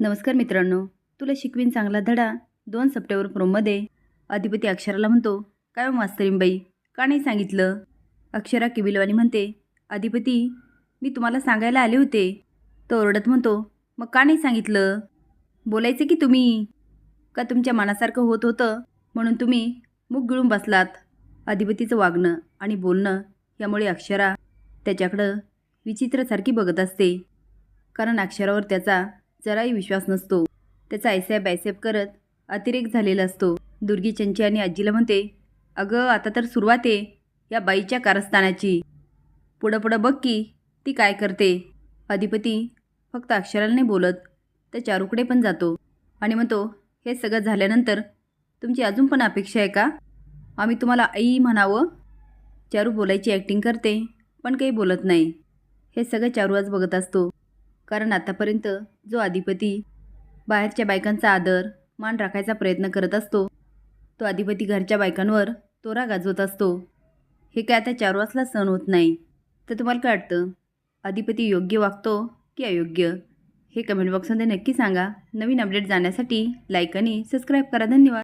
नमस्कार मित्रांनो तुला शिकवीन चांगला धडा दोन सप्टेंबर प्रोममध्ये. अधिपती अक्षराला म्हणतो काय हो मास्तरीमबाई का नाही सांगितलं? अक्षरा किबिलवाणी म्हणते अधिपती मी तुम्हाला सांगायला आले होते. तो ओरडत म्हणतो मग का नाही सांगितलं? बोलायचं की तुम्ही? का तुमच्या मनासारखं होत होतं? म्हणून तुम्ही मुख गिळून बसलात. अधिपतीचं वागणं आणि बोलणं यामुळे अक्षरा त्याच्याकडं विचित्रसारखी बघत असते. कारण अक्षरावर त्याचा जराही विश्वास नसतो. त्याचा ऐसॅप बायसेप करत अतिरेक झालेला असतो. दुर्गी चंची आणि आजीला म्हणते अगं आता तर सुरुवात आहे या बाईच्या कारस्थानाची. पुढं पुढं बघ की ती काय करते. अधिपती फक्त अक्षराला नाही बोलत तर चारूकडे पण जातो आणि म्हणतो हे सगळं झाल्यानंतर तुमची अजून पण अपेक्षा आहे का? आम्ही तुम्हाला आई म्हणावं. चारू बोलायची ॲक्टिंग करते पण काही बोलत नाही. हे सगळं चारू आज बघत असतो. कारण आतापर्यंत जो अधिपती बाहेरच्या बायकांचा आदर मान राखायचा प्रयत्न करत असतो तो अधिपती घरच्या बायकांवर तोरा गाजवत असतो. हे काय आता चारवासला सण होत नाही? तर तुम्हाला काय वाटतं? अधिपती योग्य वागतो की अयोग्य? हे कमेंट बॉक्समध्ये नक्की सांगा. नवीन अपडेट जाण्यासाठी लाईक आणि सबस्क्राईब करा. धन्यवाद.